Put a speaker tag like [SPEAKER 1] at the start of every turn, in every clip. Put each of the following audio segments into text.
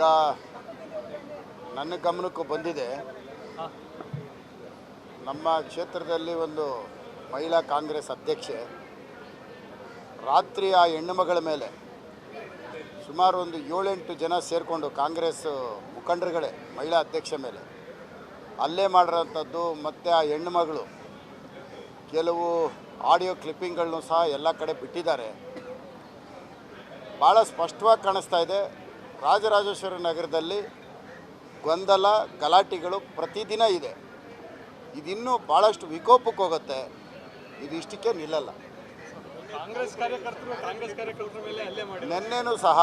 [SPEAKER 1] ಈಗ ನನ್ನ ಗಮನಕ್ಕೂ ಬಂದಿದೆ. ನಮ್ಮ ಕ್ಷೇತ್ರದಲ್ಲಿ ಒಂದು ಮಹಿಳಾ ಕಾಂಗ್ರೆಸ್ ಅಧ್ಯಕ್ಷೆ ರಾತ್ರಿ ಆ ಹೆಣ್ಣು ಮಗಳ ಮೇಲೆ ಸುಮಾರು ಒಂದು ಏಳೆಂಟು ಜನ ಸೇರಿಕೊಂಡು ಕಾಂಗ್ರೆಸ್ ಮುಖಂಡರುಗಳೇ ಮಹಿಳಾ ಅಧ್ಯಕ್ಷೆ ಮೇಲೆ ಅಲ್ಲೇ ಮಾಡಿರೋಂಥದ್ದು ಮತ್ತು ಆ ಹೆಣ್ಣು ಮಗಳು ಕೆಲವು ಆಡಿಯೋ ಕ್ಲಿಪ್ಪಿಂಗ್ಗಳನ್ನು ಸಹ ಎಲ್ಲ ಕಡೆ ಬಿಟ್ಟಿದ್ದಾರೆ. ಭಾಳ ಸ್ಪಷ್ಟವಾಗಿ ಕಾಣಿಸ್ತಾ ಇದೆ. ರಾಜರಾಜೇಶ್ವರಿ ನಗರದಲ್ಲಿ ಗೊಂದಲ ಗಲಾಟೆಗಳು ಪ್ರತಿದಿನ ಇದೆ. ಇದಿನ್ನೂ ಭಾಳಷ್ಟು ವಿಕೋಪಕ್ಕೆ ಹೋಗುತ್ತೆ. ಇದು ಇಷ್ಟಕ್ಕೆ ನಿಲ್ಲಲ್ಲ.
[SPEAKER 2] ಕಾಂಗ್ರೆಸ್
[SPEAKER 1] ನಿನ್ನೆನೂ ಸಹ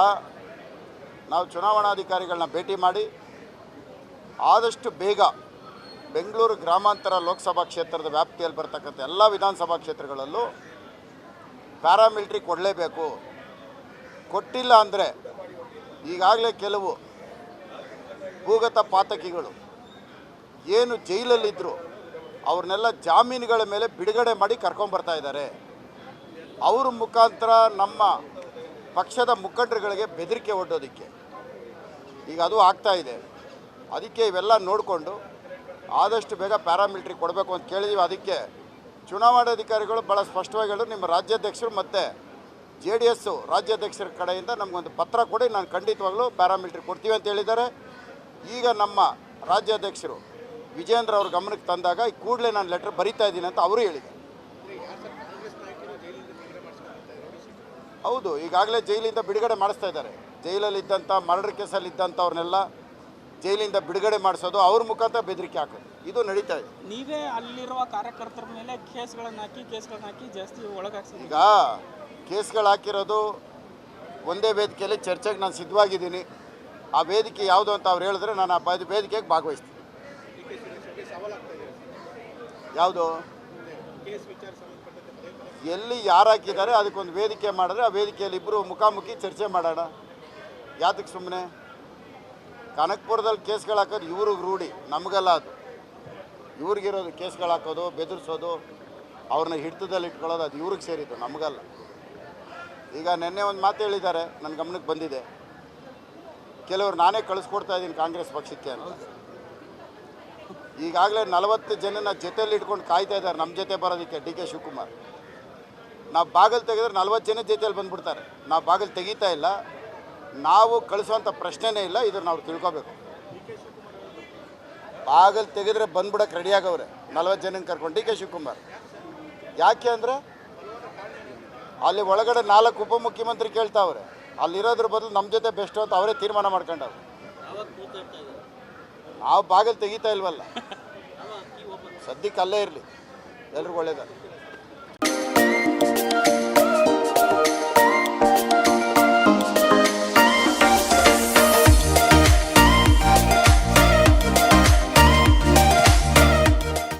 [SPEAKER 1] ನಾವು ಚುನಾವಣಾಧಿಕಾರಿಗಳನ್ನ ಭೇಟಿ ಮಾಡಿ ಆದಷ್ಟು ಬೇಗ ಬೆಂಗಳೂರು ಗ್ರಾಮಾಂತರ ಲೋಕಸಭಾ ಕ್ಷೇತ್ರದ ವ್ಯಾಪ್ತಿಯಲ್ಲಿ ಬರ್ತಕ್ಕಂಥ ಎಲ್ಲ ವಿಧಾನಸಭಾ ಕ್ಷೇತ್ರಗಳಲ್ಲೂ ಪ್ಯಾರಾಮಿಲಿಟ್ರಿ ಕೊಡಲೇಬೇಕು. ಕೊಟ್ಟಿಲ್ಲ ಅಂದರೆ ಈಗಾಗಲೇ ಕೆಲವು ಭೂಗತ ಪಾತಕಿಗಳು ಏನು ಜೈಲಲ್ಲಿದ್ದರು ಅವ್ರನ್ನೆಲ್ಲ ಜಾಮೀನುಗಳ ಮೇಲೆ ಬಿಡುಗಡೆ ಮಾಡಿ ಕರ್ಕೊಂಬರ್ತಾ ಇದ್ದಾರೆ. ಅವ್ರ ಮುಖಾಂತರ ನಮ್ಮ ಪಕ್ಷದ ಮುಖಂಡರುಗಳಿಗೆ ಬೆದರಿಕೆ ಒಡ್ಡೋದಕ್ಕೆ. ಈಗ ಅದು ಆಗ್ತಾ ಇದೆ. ಅದಕ್ಕೆ ಇವೆಲ್ಲ ನೋಡಿಕೊಂಡು ಆದಷ್ಟು ಬೇಗ ಪ್ಯಾರಾಮಿಲಿಟ್ರಿ ಕೊಡಬೇಕು ಅಂತ ಕೇಳಿದೀವಿ. ಅದಕ್ಕೆ ಚುನಾವಣಾಧಿಕಾರಿಗಳು ಭಾಳ ಸ್ಪಷ್ಟವಾಗಿ ಹೇಳಿದ್ರು ನಿಮ್ಮ ರಾಜ್ಯಾಧ್ಯಕ್ಷರು ಮತ್ತು ಜೆ ಡಿ ಎಸ್ಸು ರಾಜ್ಯಾಧ್ಯಕ್ಷರ ಕಡೆಯಿಂದ ನಮಗೊಂದು ಪತ್ರ ಕೊಡಿ, ನಾನು ಖಂಡಿತವಾಗ್ಲೂ ಪ್ಯಾರಾಮಿಲಿಟ್ರಿ ಕೊಡ್ತೀವಿ ಅಂತ ಹೇಳಿದ್ದಾರೆ. ಈಗ ನಮ್ಮ ರಾಜ್ಯಾಧ್ಯಕ್ಷರು ವಿಜೇಂದ್ರ ಅವ್ರ ಗಮನಕ್ಕೆ ತಂದಾಗ ಈ ಕೂಡಲೇ ನಾನು ಲೆಟ್ರ್ ಬರಿತಾ ಇದ್ದೀನಿ ಅಂತ ಅವರು ಹೇಳಿದ್ದಾರೆ ಹೌದು, ಈಗಾಗಲೇ ಜೈಲಿಂದ ಬಿಡುಗಡೆ ಮಾಡಿಸ್ತಾ ಇದ್ದಾರೆ. ಜೈಲಲ್ಲಿ ಇದ್ದಂಥ ಮರ್ಡರ್ ಕೇಸಲ್ಲಿ ಇದ್ದಂಥವ್ರನ್ನೆಲ್ಲ ಜೈಲಿಂದ ಬಿಡುಗಡೆ ಮಾಡಿಸೋದು ಅವ್ರ ಮುಖಾಂತರ ಬೆದರಿಕೆ ಹಾಕೋದು. ಇದು ನಡೀತಾ ಇದೆ.
[SPEAKER 3] ನೀವೇ ಅಲ್ಲಿರುವ ಕಾರ್ಯಕರ್ತರ ಮೇಲೆ ಕೇಸ್ಗಳನ್ನ ಹಾಕಿ ಕೇಸ್ಗಳನ್ನ ಹಾಕಿ ಜಾಸ್ತಿ ಒಳಗಾಗ್ಸಿದ್ರಿ
[SPEAKER 1] ಈಗ ಕೇಸ್ಗಳು ಹಾಕಿರೋದು ಒಂದೇ ವೇದಿಕೆಯಲ್ಲಿ ಚರ್ಚೆಗೆ ನಾನು ಸಿದ್ಧವಾಗಿದ್ದೀನಿ. ಆ ವೇದಿಕೆ ಯಾವುದು ಅಂತ ಅವ್ರು ಹೇಳಿದ್ರೆ ನಾನು ಆ ಬ- ವೇದಿಕೆಗೆ ಭಾಗವಹಿಸ್ತೀನಿ. ಯಾವುದು? ಎಲ್ಲಿ ಯಾರು ಹಾಕಿದ್ದಾರೆ ಅದಕ್ಕೊಂದು ವೇದಿಕೆ ಮಾಡಿದ್ರೆ ಆ ವೇದಿಕೆಯಲ್ಲಿ ಇಬ್ಬರು ಮುಖಾಮುಖಿ ಚರ್ಚೆ ಮಾಡೋಣ. ಯಾತಕ್ಕೆ ಸುಮ್ಮನೆ ಕನಕಪುರದಲ್ಲಿ ಕೇಸ್ಗಳು ಹಾಕೋದು ಇವ್ರಿಗೆ ರೂಢಿ ನಮಗಲ್ಲ ಅದು. ಇವ್ರಿಗಿರೋದು ಕೇಸ್ಗಳು ಹಾಕೋದು, ಬೆದರಿಸೋದು, ಅವ್ರನ್ನ ಹಿಡಿತದಲ್ಲಿ ಇಟ್ಕೊಳ್ಳೋದು ಅದು ಇವ್ರಿಗೆ ಸೇರಿದ್ದು, ನಮಗಲ್ಲ. ಈಗ ನಿನ್ನೆ ಒಂದು ಮಾತು ಹೇಳಿದ್ದಾರೆ ನನ್ನ ಗಮನಕ್ಕೆ ಬಂದಿದೆ. ಕೆಲವರು ನಾನೇ ಕಳಿಸ್ಕೊಡ್ತಾ ಇದ್ದೀನಿ ಕಾಂಗ್ರೆಸ್ ಪಕ್ಷಕ್ಕೆ ಅಂತ. ಈಗಾಗಲೇ ನಲವತ್ತು ಜನನ ಜೊತೆಯಲ್ಲಿ ಇಟ್ಕೊಂಡು ಕಾಯ್ತಾ ಇದ್ದಾರೆ ನಮ್ಮ ಜೊತೆ ಬರೋದಕ್ಕೆ ಡಿ ಕೆ ಶಿವಕುಮಾರ್. ನಾವು ಬಾಗಿಲು ತೆಗೆದ್ರೆ ನಲ್ವತ್ತು ಜನ ಜೊತೆಯಲ್ಲಿ ಬಂದುಬಿಡ್ತಾರೆ. ನಾವು ಬಾಗಿಲು ತೆಗಿತಾ ಇಲ್ಲ. ನಾವು ಕಳಿಸುವಂಥ ಪ್ರಶ್ನೆನೇ ಇಲ್ಲ, ಇದನ್ನು ನಾವು ತಿಳ್ಕೊಬೇಕು. ಬಾಗಿಲು ತೆಗೆದ್ರೆ ಬಂದ್ಬಿಡಕ್ಕೆ ರೆಡಿ ಆಗವ್ರೆ. ನಲ್ವತ್ತು ಜನ ಕರ್ಕೊಂಡು ಡಿ ಕೆ ಶಿವಕುಮಾರ್. ಯಾಕೆ ಅಂದರೆ ಅಲ್ಲಿ ಒಳಗಡೆ ನಾಲ್ಕು ಉಪಮುಖ್ಯಮಂತ್ರಿ ಕೇಳ್ತಾವ್ರೆ. ಅಲ್ಲಿರೋದ್ರ ಬದಲು ನಮ್ಮ ಜೊತೆ ಬೆಸ್ಟ್ ಅಂತ ಅವರೇ ತೀರ್ಮಾನ ಮಾಡ್ಕೊಂಡವ್ರು. ನಾವು ಬಾಗಿಲು ತೆಗಿತಾ ಇಲ್ವಲ್ಲ? ಸದ್ಯಕ್ಕೆ ಅಲ್ಲೇ ಇರಲಿ. ಎಲ್ರಿಗೂ ಒಳ್ಳೇದಾಗಲಿ.